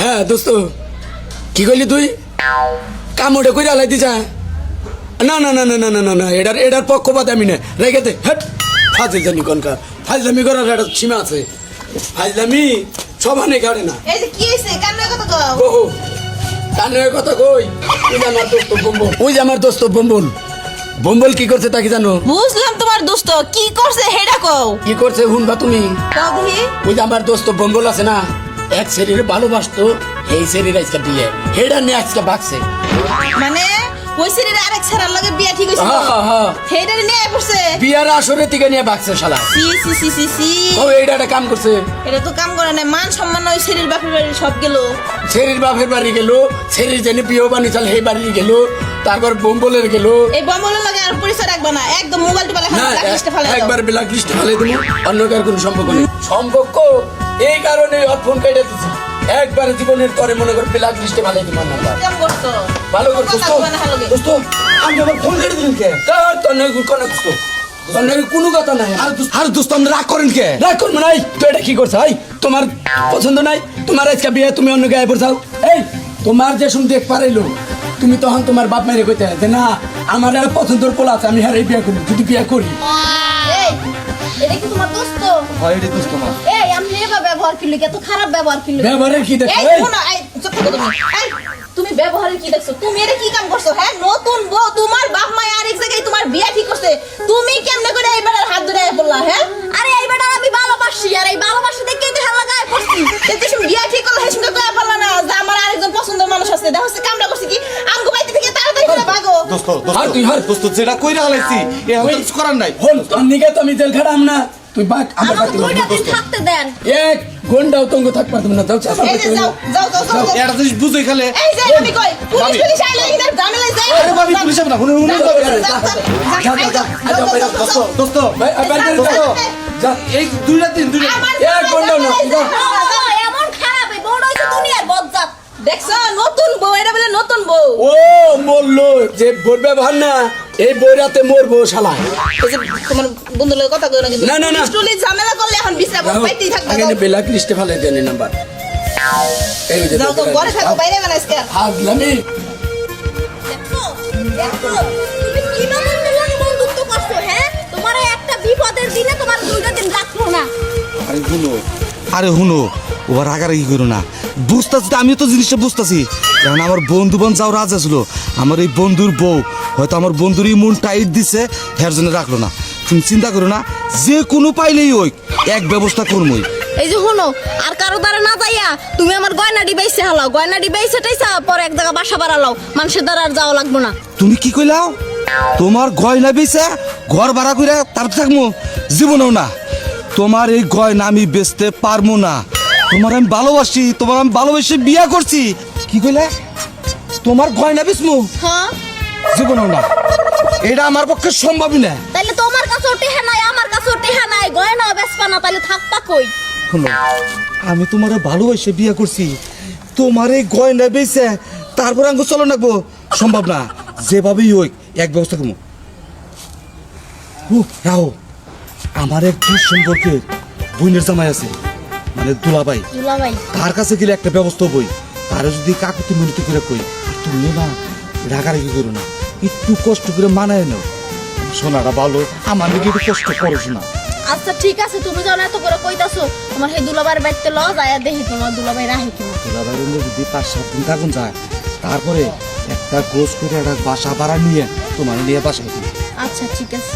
হ্যাঁ দোস্ত। কি করলি তুই? কামড়ে করে আলাই দিছা না না না না না না না না এটার এটার পক্ষপাত আমি না রেখে দে হ্যাট ফাজিল জানি কনকা ফাজলামি করার একটা সীমা আছে। ফাজলামি সবানে কাটে না। এই যে কি হয়েছে কান্না কথা কও। বহু। কানের কথা কই? ওই আমার দোস্ত বম্বল ওই আমার দোস্ত বম্বল বম্বল কি করছে তাকে জানো? বুঝলাম তোমার দোস্ত। কি করছে হেডা কও। কি করছে হুনবা তুমি? ওই যে আমার দোস্ত বম্বল আছে না? এক শরীরে ভালোবাসতো এই শরীর আজকে বিয়ে। হেডা নিয়ে আজকে বাঁচছে মানে ওই সিরির আরেক ছাড়ার লগে বিয়া ঠিক হইছে হ্যাঁ, হ্যাঁ, হ্যাঁ। হেডারে নিয়ে পড়ছে বিয়ার আসরে থেকে নিয়ে বাঁচছে শালা। সি সি সি সি সি। ও এইটা একটা কাম করছে। এটা তো কাম করে না মান সম্মান ওই সিরির বাপের বাড়ি সব গেল। শরীর বাপের বাড়ি গেল শরীর জেনে বিয়ে বানি চাল সেই বাড়ি গেল তারপর বম্বলের গেল। এই বমলের লগে আর পরিচয় রাখবা না। একদম মোবাইল টোবাইল না হাতে লিস্টে ফেলে একবার ব্ল্যাক লিস্টে ফেলে দেবো অন্য কার কোনো সম্পর্ক নেই। সম্পর্ক? এই কারণে ফোন কেটে দিচ্ছি একবার জীবনের পরে মনে কর ব্ল্যাক লিস্টে ফেলে দিব নাম্বার ভালো করে দোস্ত দোস্ত আমি আমার ফোন কেটে দিলেন কে? কার? তোর নয় কোন দোস্ত কোনো কথা নাই। আর দোস্ত আর দোস্ত আপনি রাগ করেন কে? রাগ করব নাই তুই এটা কি করছ? ভাই তোমার পছন্দ নাই? তোমার আজকে বিয়ে তুমি অন্য গায়ে পড়ছাও এই তোমার যে শুন দেখ পারাইলো তুমি তখন তোমার বাপ মেরে কইতে যে না আমার আর পছন্দের পোলা আছে আমি হ্যাঁ বিয়ে করি যদি বিয়ে করি। এই এটা কি তোমার দোস্ত? হয় রে দোস্ত আমার। এই এবার ব্যবহার করলি এত খারাপ ব্যবহার করলি? ব্যবহারের কি দেখো এই এই, শোনো এই চুপ থাকো তুমি। এই তুমি ব্যবহারে কি দেখছ? তুমি এটা কি কাম করছ? হ্যাঁ নতুন বউ তোমার বাপ মা আর এক জায়গায় তোমার বিয়া ঠিক করছে। তুমি কেমনে করে এই বেটার হাত ধরে বললা হ্যাঁ? আরে এই বেটা আমি ভালোবাসি আর এই ভালোবাসি দেখে তো হেলা গায়ে পড়ছি। এতে শুন বিয়া ঠিক করলে হেসুন তো পারলা না যে আমার আরেকজন পছন্দের মানুষ আছে? দেখো সে কামটা করছে কি? আমগো বাইতে থেকে তাড়াতাড়ি করে ভাগো। দোস্ত হার তুই হার। দোস্ত যেটা কইরা হালাইছি এ আমি কিছু করার নাই। হল তোর নিকে আমি জেল খাটাম না। তুই বাক থাকতে দেন এক ঘন্টাও তঙ্গ থাকতে পারতাম না যাও চাপা যাও যাও এটা বুঝে খেলে এই যে আমি কই পুলিশ পুলিশ আইলে ইদার যাই আরে পুলিশ না যাও যাও যাও দোস্ত দোস্ত ভাই আবার দোস্ত যা এই দুইটা দিন দুইটা এক না এমন খারাপ এই বড় হইছে দুনিয়ার বজ্জাত দেখছ নতুন বউ এটা বলে নতুন বউ ও বলল যে বলবে না এই বইরাতে মরবো শালা এই তোমার বন্ধুর লগে কথা কই না কিন্তু না, না, না। ঝামেলা করলে এখন পাইতেই থাকবে আগে ব্ল্যাক লিস্টে ফেলে দেন নাম্বার। এই যে যাও তো ঘরে থাকো বাইরে আজকে। হাজলামি দেখো দেখো তুমি বন্ধুত্ব করছ হ্যাঁ? তোমার একটা বিপদের দিনে তোমার দুইটা দিন রাখল না। আরে হুনো আরে হুনো ওবার রাগারাগি করো না। বুঝতেছি তো আমিও তো জিনিসটা বুঝতেছি। কারণ আমার বন্ধু বান যাও রাজা ছিল আমার এই বন্ধুর বউ হয়তো আমার বন্ধুর এই মন টাইট দিছে হের জন্য রাখল না। তুমি চিন্তা করো না যে কোনো পাইলেই ওই এক ব্যবস্থা করমই। এই যে শোনো আর কারও দ্বারা না যাইয়া তুমি আমার গয়নাটি বেইছে হালাও গয়নাটি বেইছে টাইছা পরে এক জায়গা বাসা বাড়ালাও মানুষের দ্বারা আর যাওয়া লাগবো না। তুমি কি কইলাও? তোমার গয়না বেচে ঘর ভাড়া করে তার থাকব জীবনেও না। তোমার এই গয়না আমি বেচতে পারব না। তোমার আমি ভালোবাসি তোমার আমি ভালোবেসে বিয়া করছি। কি কইলে? তোমার গয়না বেচমু হ্যাঁ। জীবনেও না। এটা আমার পক্ষে সম্ভবই না। তাইলে তোমার কাছেও টেহা নাই আমার কাছেও টেহা নাই। গয়না বেচবা না তাইলে থাকবা কই? শোনো আমি তোমার ভালোবেসে বিয়া করছি। তোমার এই গয়না বেচে তারপর আঙ্গু চলো নাকবো সম্ভব না। যেভাবেই হোক এক ব্যবস্থা করব। রাও আমার এক দূর সম্পর্কে বোনের জামাই আছে। মানে দুলাভাই দুলাভাই তার কাছে গেলে একটা ব্যবস্থা বই? তার যদি কাকুতি মিনতি করে কই আর তুমিও না রাগারাগি করো না একটু কষ্ট করে মানায় নাও। সোনারা ভালো আমার দিকে একটু কষ্ট করো না আচ্ছা ঠিক আছে তুমি যখন এত করে কইতাছো তোমার সেই দুলাবার বাড়িতে ল যায় দেখি তোমার দুলাভাই রাহে কিনা। মধ্যে যদি পাঁচ সাত দিন থাকুন যায় তারপরে একটা গোস করে একটা বাসা ভাড়া নিয়ে তোমার নিয়ে বাসা আচ্ছা ঠিক আছে।